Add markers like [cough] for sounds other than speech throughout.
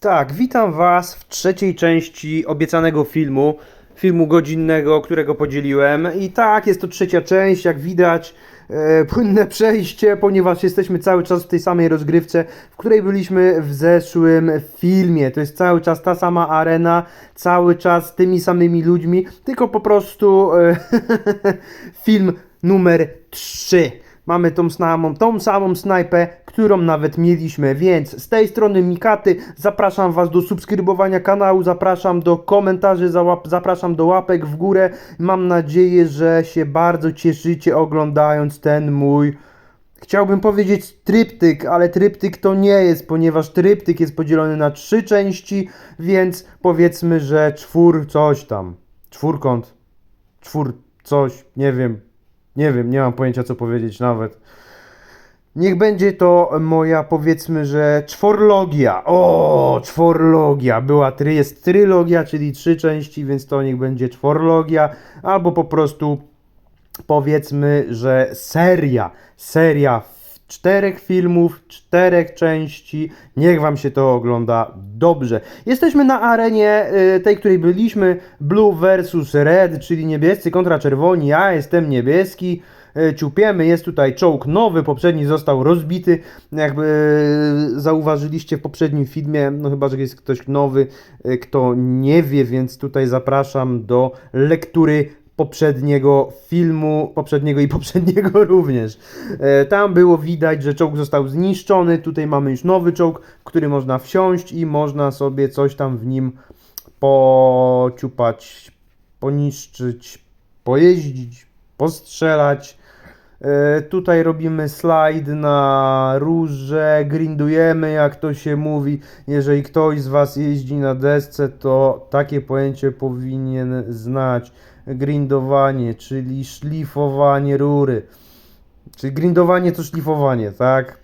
Tak, witam Was w trzeciej części obiecanego filmu, filmu godzinnego, którego podzieliłem. I tak, jest to trzecia część, jak widać, e, płynne przejście, ponieważ jesteśmy cały czas w tej samej rozgrywce, w której byliśmy w zeszłym filmie. To jest cały czas ta sama arena, cały czas tymi samymi ludźmi, tylko po prostu e, [laughs] film numer 3. Mamy tą samą, tą samą snajpę, którą nawet mieliśmy, więc z tej strony Mikaty zapraszam Was do subskrybowania kanału, zapraszam do komentarzy, zapraszam do łapek w górę. Mam nadzieję, że się bardzo cieszycie oglądając ten mój Chciałbym powiedzieć tryptyk, ale tryptyk to nie jest, ponieważ tryptyk jest podzielony na trzy części, więc powiedzmy, że czwór coś tam. Czwórkąt. Czwór coś, nie wiem. Nie wiem, nie mam pojęcia co powiedzieć nawet. Niech będzie to moja, powiedzmy, że czworlogia. O, czworlogia. Była, try, jest trylogia, czyli trzy części, więc to niech będzie czworlogia. Albo po prostu powiedzmy, że seria. Seria czterech filmów, czterech części. Niech wam się to ogląda dobrze. Jesteśmy na arenie y, tej, której byliśmy. Blue versus Red, czyli niebiescy kontra czerwoni. Ja jestem niebieski. Y, Ciupiemy, jest tutaj czołg nowy, poprzedni został rozbity. Jakby y, zauważyliście w poprzednim filmie, no chyba, że jest ktoś nowy, kto nie wie, więc tutaj zapraszam do lektury poprzedniego filmu, poprzedniego i poprzedniego [laughs] również. E, Tam było widać, że czołg został zniszczony, tutaj mamy już nowy czołg, w który można wsiąść i można sobie coś tam w nim pociupać, poniszczyć, pojeździć, postrzelać. E, Tutaj robimy slajd na róże, grindujemy jak to się mówi. Jeżeli ktoś z Was jeździ na desce, to takie pojęcie powinien znać. Grindowanie, czyli szlifowanie rury. Czyli grindowanie to szlifowanie, tak?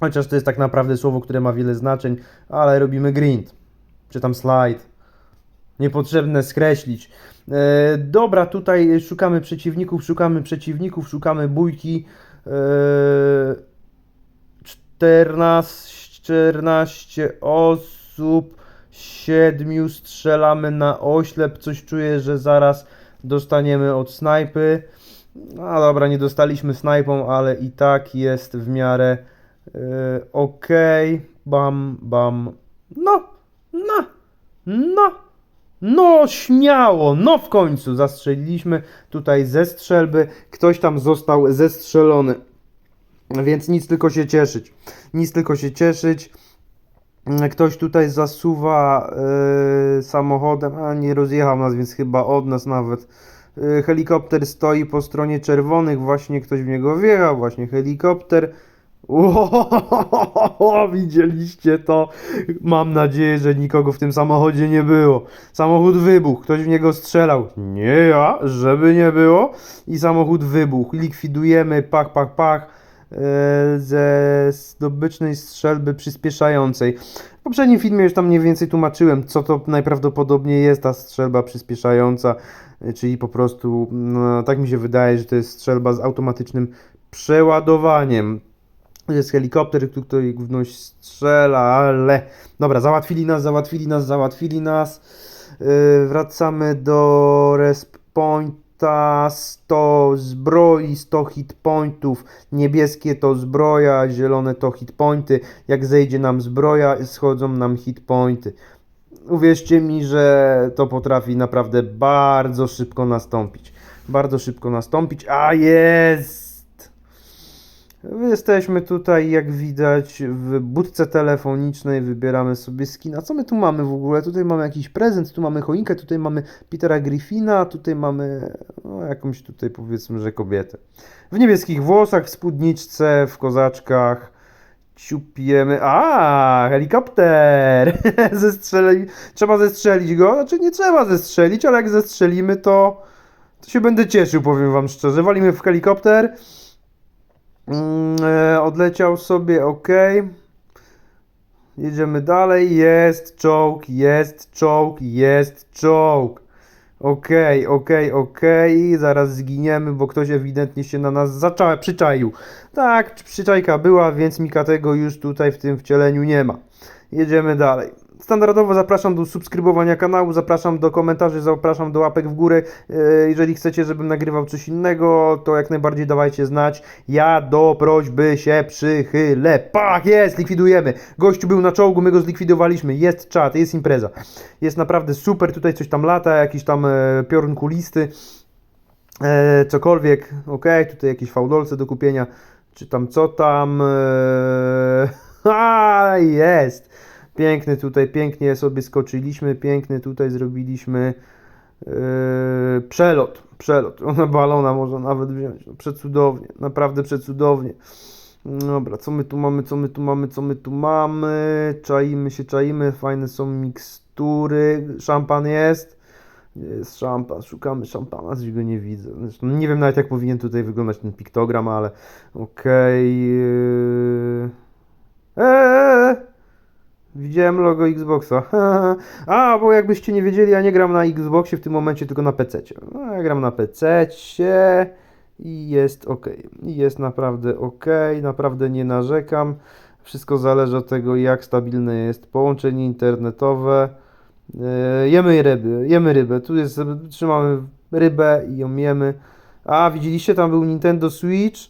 Chociaż to jest tak naprawdę słowo, które ma wiele znaczeń, ale robimy grind. Czy tam slide. Niepotrzebne skreślić. E, dobra, tutaj szukamy przeciwników, szukamy przeciwników, szukamy bójki. E, 14, 14 osób, 7 strzelamy na oślep. Coś czuję, że zaraz dostaniemy od snajpy. No dobra, nie dostaliśmy snajpą, ale i tak jest w miarę e, okej. Bam, bam. No, no, no. No, śmiało, no w końcu zastrzeliliśmy tutaj ze strzelby. Ktoś tam został zestrzelony. Więc nic tylko się cieszyć. Nic tylko się cieszyć. Ktoś tutaj zasuwa e, samochodem, a nie rozjechał nas, więc chyba od nas nawet. E, helikopter stoi po stronie czerwonych, właśnie ktoś w niego wjechał, właśnie helikopter. Ło, widzieliście to? Mam nadzieję, że nikogo w tym samochodzie nie było. Samochód wybuchł, ktoś w niego strzelał. Nie ja, żeby nie było. I samochód wybuchł. Likwidujemy, pach, pach, pach ze zdobycznej strzelby przyspieszającej. W poprzednim filmie już tam mniej więcej tłumaczyłem, co to najprawdopodobniej jest ta strzelba przyspieszająca, e, czyli po prostu, no, tak mi się wydaje, że to jest strzelba z automatycznym przeładowaniem. Jest helikopter, ktoś gównoś strzela, ale... Dobra, załatwili nas, załatwili nas, załatwili nas. Yy, wracamy do resp pointa. 100 zbroi, 100 hit pointów. Niebieskie to zbroja, zielone to hit pointy. Jak zejdzie nam zbroja, schodzą nam hit pointy. Uwierzcie mi, że to potrafi naprawdę bardzo szybko nastąpić. Bardzo szybko nastąpić. A jest! Jesteśmy tutaj, jak widać, w budce telefonicznej, wybieramy sobie skin. A co my tu mamy w ogóle? Tutaj mamy jakiś prezent, tu mamy choinkę, tutaj mamy Petera Griffina, tutaj mamy no, jakąś tutaj powiedzmy, że kobietę. W niebieskich włosach, w spódniczce, w kozaczkach. Ciupiemy. A, helikopter! [laughs] Zestrzeli... Trzeba zestrzelić go. Znaczy nie trzeba zestrzelić, ale jak zestrzelimy, to, to się będę cieszył, powiem wam szczerze. Walimy w helikopter. Mm, e, odleciał sobie, ok. Jedziemy dalej. Jest czołg, jest czołg, jest czołg. Okej, okej, okej. Zaraz zginiemy, bo ktoś ewidentnie się na nas zacza- przyczaił. Tak, przyczajka była, więc Mika tego już tutaj w tym wcieleniu nie ma. Jedziemy dalej. Standardowo zapraszam do subskrybowania kanału, zapraszam do komentarzy, zapraszam do łapek w górę. E, Jeżeli chcecie, żebym nagrywał coś innego, to jak najbardziej dawajcie znać. Ja do prośby się przychylę. Pach, jest, likwidujemy. Gościu był na czołgu, my go zlikwidowaliśmy. Jest czat, jest impreza. Jest naprawdę super, tutaj coś tam lata, jakiś tam e, piorun kulisty. E, cokolwiek, ok, tutaj jakieś faudolce do kupienia, czy tam co tam. [laughs] A, jest! Piękny tutaj, pięknie sobie skoczyliśmy, piękny tutaj zrobiliśmy e, przelot, przelot. Ona balona można nawet wziąć, no, przecudownie, naprawdę przecudownie. Dobra, co my tu mamy, co my tu mamy, co my tu mamy? Czaimy się, czaimy, fajne są mikstury, szampan jest. Jest szampan? Szukamy szampana, coś go nie widzę. Zresztą nie wiem nawet jak powinien tutaj wyglądać ten piktogram, ale okej. Okay. Eee! Widziałem logo Xboxa. [laughs] A, bo jakbyście nie wiedzieli, ja nie gram na Xboxie w tym momencie, tylko na PC. No, ja gram na PC i jest ok. Jest naprawdę ok, naprawdę nie narzekam. Wszystko zależy od tego, jak stabilne jest połączenie internetowe. E, Jemy ryby, jemy rybę. Tu jest, trzymamy rybę i ją jemy. A, widzieliście, tam był Nintendo Switch,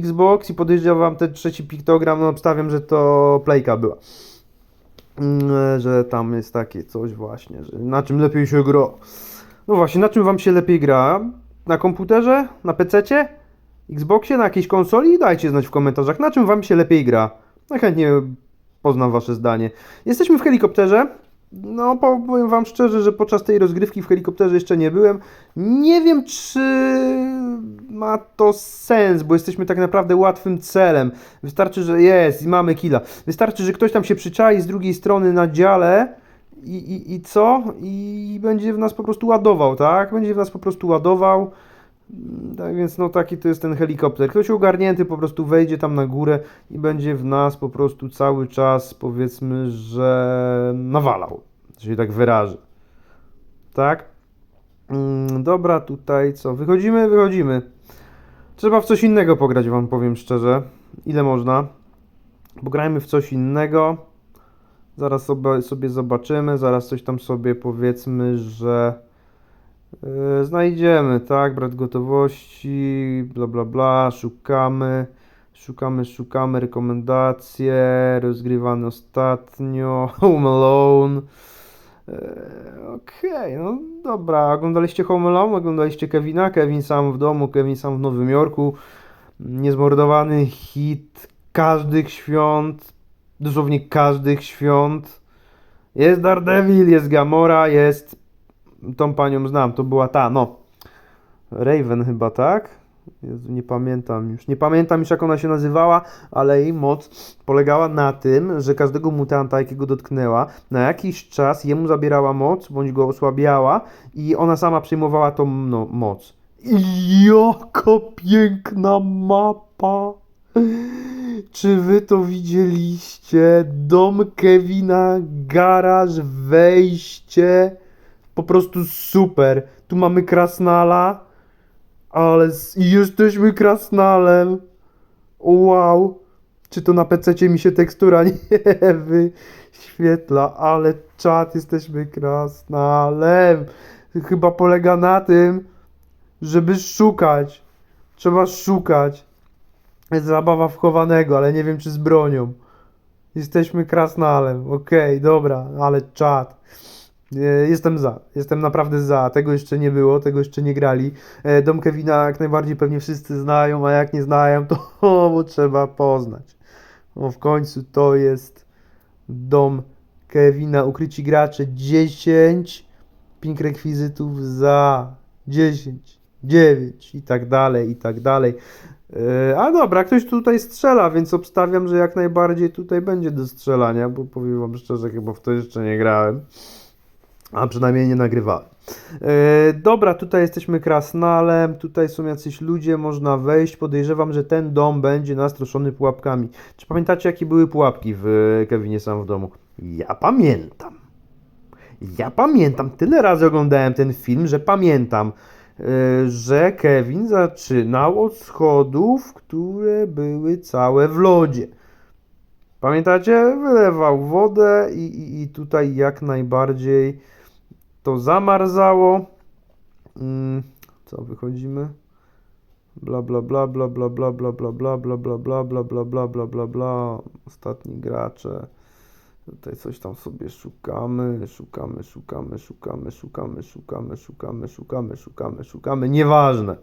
Xbox i podejrzewam ten trzeci piktogram, no obstawiam, że to Playka była. Mm, e, Że tam jest takie coś właśnie, że na czym lepiej się gra. No właśnie, na czym wam się lepiej gra? Na komputerze? Na PC-cie? Xboxie? Na jakiejś konsoli? Dajcie znać w komentarzach, na czym wam się lepiej gra. No chętnie poznam wasze zdanie. Jesteśmy w helikopterze. No, powiem wam szczerze, że podczas tej rozgrywki w helikopterze jeszcze nie byłem. Nie wiem, czy ma to sens, bo jesteśmy tak naprawdę łatwym celem. Wystarczy, że jest i mamy killa. Wystarczy, że ktoś tam się przyczai z drugiej strony na dziale i, i, i co? I będzie w nas po prostu ładował, tak? Będzie w nas po prostu ładował. Tak więc no taki to jest ten helikopter. Ktoś ogarnięty po prostu wejdzie tam na górę i będzie w nas po prostu cały czas powiedzmy, że nawalał. się tak wyrażę. Tak? Mm, dobra, tutaj co? Wychodzimy? Wychodzimy. Trzeba w coś innego pograć, wam powiem szczerze. Ile można? Pograjmy w coś innego. Zaraz sobie, sobie zobaczymy, zaraz coś tam sobie powiedzmy, że yy, znajdziemy, tak? Brat gotowości, bla bla bla, szukamy, szukamy, szukamy, rekomendacje, rozgrywany ostatnio, [laughs] Home Alone. Yy, Okej, no dobra, oglądaliście Home Alone, oglądaliście Kevina, Kevin sam w domu, Kevin sam w Nowym Jorku, niezmordowany hit każdych świąt, dosłownie każdych świąt. Jest Daredevil, jest Gamora, jest. Tą panią znam, to była ta, no. Raven chyba, tak? Jezu, nie pamiętam już. Nie pamiętam już jak ona się nazywała, ale jej moc polegała na tym, że każdego mutanta, jakiego dotknęła, na jakiś czas jemu zabierała moc, bądź go osłabiała i ona sama przejmowała tą no, moc. Jaka piękna mapa! Czy wy to widzieliście? Dom Kevina, garaż, wejście. Po prostu super. Tu mamy Krasnala, ale z... jesteśmy Krasnalem. Wow. Czy to na PC mi się tekstura [laughs] nie wyświetla, ale czat jesteśmy Krasnalem. Chyba polega na tym, żeby szukać. Trzeba szukać. Jest zabawa w chowanego, ale nie wiem czy z bronią. Jesteśmy krasnalem. Okej, dobra, ale czad. E, Jestem za. Jestem naprawdę za. Tego jeszcze nie było, tego jeszcze nie grali. E, Dom Kevina jak najbardziej pewnie wszyscy znają, a jak nie znają, to [laughs] bo trzeba poznać. No w końcu to jest dom Kevina. Ukryci gracze 10. Pink rekwizytów za 10, 9 i tak dalej, i tak dalej. Yy, A dobra, ktoś tutaj strzela, więc obstawiam, że jak najbardziej tutaj będzie do strzelania, bo powiem wam szczerze, chyba w to jeszcze nie grałem. A przynajmniej nie nagrywałem. Dobra, tutaj jesteśmy krasnalem, tutaj są jacyś ludzie, można wejść. Podejrzewam, że ten dom będzie nastroszony pułapkami. Czy pamiętacie, jakie były pułapki w e, Kevinie Sam w domu? Ja pamiętam. Ja pamiętam, tyle razy oglądałem ten film, że pamiętam, e, że Kevin zaczynał od schodów, które były całe w lodzie. Pamiętacie? Wylewał wodę i, i, i tutaj jak najbardziej to zamarzało. Mm, co, wychodzimy? Bla bla bla bla bla bla bla bla bla bla bla bla bla bla bla bla bla bla Ostatni gracze. Tutaj coś tam sobie szukamy, szukamy, szukamy, szukamy, szukamy, szukamy, szukamy, szukamy, szukamy, szukamy. Nieważne.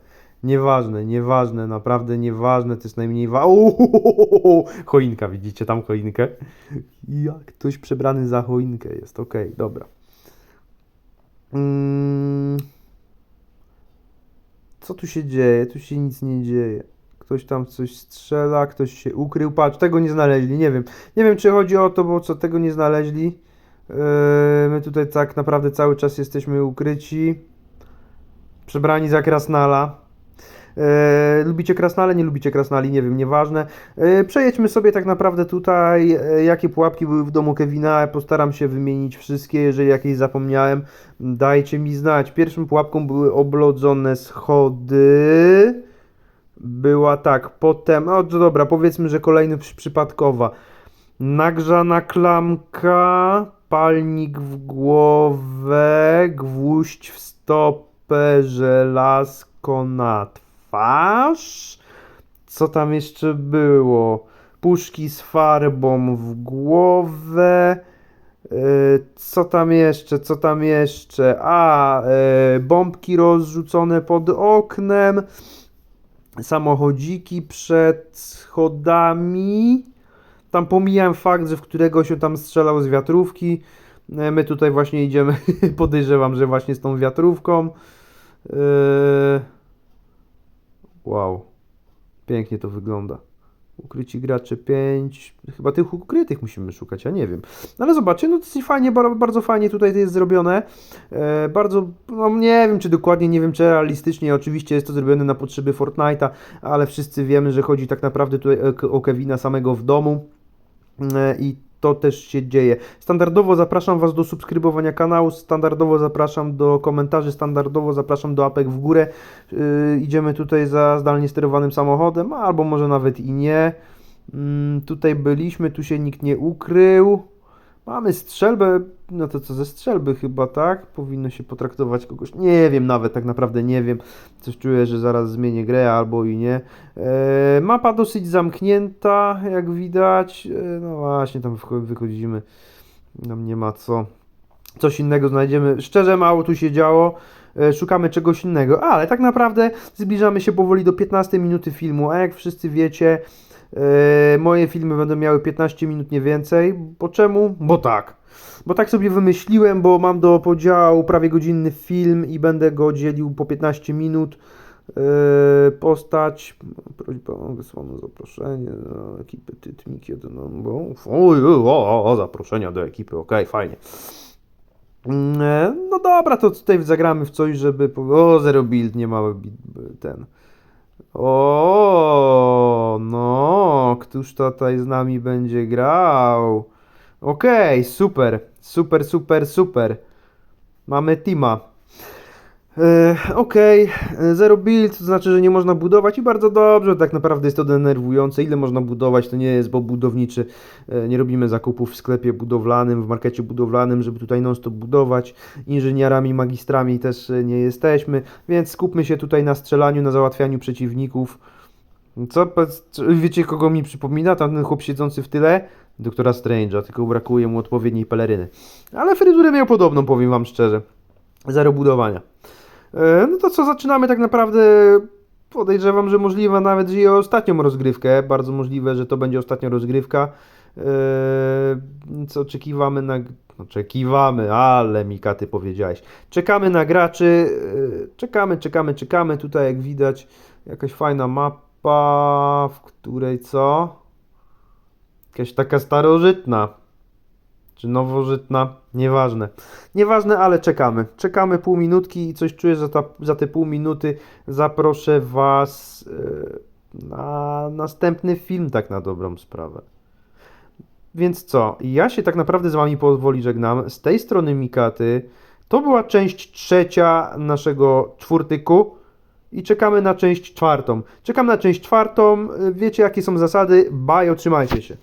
Nieważne, nieważne, naprawdę nieważne, to jest najmniej wa... Uuu, Choinka, widzicie tam choinkę? Jak ktoś przebrany za choinkę jest, okej, dobra. Mm. Co tu się dzieje? Tu się nic nie dzieje. Ktoś tam coś strzela, ktoś się ukrył. Patrz, tego nie znaleźli, nie wiem. Nie wiem, czy chodzi o to, bo co tego nie znaleźli. Yy, my tutaj tak naprawdę cały czas jesteśmy ukryci. Przebrani za krasnala. E, lubicie krasnale, nie lubicie krasnali, nie wiem, nieważne. E, przejedźmy sobie tak naprawdę tutaj, e, jakie pułapki były w domu Kevina. Postaram się wymienić wszystkie, jeżeli jakieś zapomniałem, dajcie mi znać. Pierwszą pułapką były oblodzone schody. Była tak, potem, to dobra, powiedzmy, że kolejny przy- przypadkowa. Nagrzana klamka, palnik w głowę, gwóźdź w stopę, żelazko na twarz. Co tam jeszcze było? Puszki z farbą w głowę. Yy, Co tam jeszcze? Co tam jeszcze? A, yy, bombki rozrzucone pod oknem. Samochodziki przed schodami. Tam pomijam fakt, że w którego się tam strzelał z wiatrówki. E, My tutaj właśnie idziemy, [laughs] podejrzewam, że właśnie z tą wiatrówką. Yy, Wow, pięknie to wygląda. Ukryci gracze 5. Chyba tych ukrytych musimy szukać, ja nie wiem. No ale zobaczcie, no dosyć fajnie, bar- bardzo fajnie tutaj to jest zrobione. E, bardzo, no nie wiem czy dokładnie, nie wiem czy realistycznie. Oczywiście jest to zrobione na potrzeby Fortnite'a, ale wszyscy wiemy, że chodzi tak naprawdę tutaj o Kevina samego w domu. E, I to też się dzieje. Standardowo zapraszam Was do subskrybowania kanału, standardowo zapraszam do komentarzy, standardowo zapraszam do apek w górę. Yy, idziemy tutaj za zdalnie sterowanym samochodem, albo może nawet i nie. Mm, tutaj byliśmy, tu się nikt nie ukrył. Mamy strzelbę, no to co ze strzelby chyba, tak? Powinno się potraktować kogoś, nie wiem nawet, tak naprawdę nie wiem. Coś czuję, że zaraz zmienię grę albo i nie. E, mapa dosyć zamknięta, jak widać. E, no właśnie, tam wychodzimy. Nam nie ma co. Coś innego znajdziemy. Szczerze mało tu się działo. E, szukamy czegoś innego, ale tak naprawdę zbliżamy się powoli do 15 minuty filmu, a jak wszyscy wiecie, moje filmy będą miały 15 minut nie więcej. Bo czemu? Bo tak. Bo tak sobie wymyśliłem, bo mam do podziału prawie godzinny film i będę go dzielił po 15 minut. Yy, postać, prośba o wysłane zaproszenie do ekipy Tytmik 1, no bo o, o, zaproszenia do ekipy, okej, fajnie. Mm, e, No dobra, to tutaj zagramy w coś, żeby, po- o, zero build, nie ma bi- ten. O, no, któż tutaj z nami będzie grał? Okej, super, super, super, super. Mamy teama. E, Okej, e, zero build, to znaczy, że nie można budować i bardzo dobrze, tak naprawdę jest to denerwujące. Ile można budować, to nie jest bo budowniczy. E, Nie robimy zakupów w sklepie budowlanym, w markecie budowlanym, żeby tutaj non-stop budować. Inżynierami, magistrami też nie jesteśmy, więc skupmy się tutaj na strzelaniu, na załatwianiu przeciwników. Co, wiecie kogo mi przypomina? Tamten chłop siedzący w tyle? Doktora Strange'a, tylko brakuje mu odpowiedniej peleryny. Ale fryzurę miał podobną, powiem wam szczerze. Zero budowania. E, No to co, zaczynamy tak naprawdę. Podejrzewam, że możliwe nawet, i ostatnią rozgrywkę. Bardzo możliwe, że to będzie ostatnia rozgrywka. E, Co oczekiwamy na. Oczekiwamy, ale Mikaty powiedziałeś. Czekamy na graczy. e, Czekamy, czekamy, czekamy. Tutaj, jak widać, jakaś fajna mapa, w której co? Jakaś taka starożytna. Czy nowożytna? Nieważne. Nieważne, ale czekamy. Czekamy pół minutki i coś czuję, że ta, za te pół minuty zaproszę Was e, na następny film, tak na dobrą sprawę. Więc co? Ja się tak naprawdę z Wami powoli żegnam. Z tej strony Mikaty. To była część trzecia naszego czwórtyku. I czekamy na część czwartą. Czekam na część czwartą. Wiecie, jakie są zasady. Bye, trzymajcie się.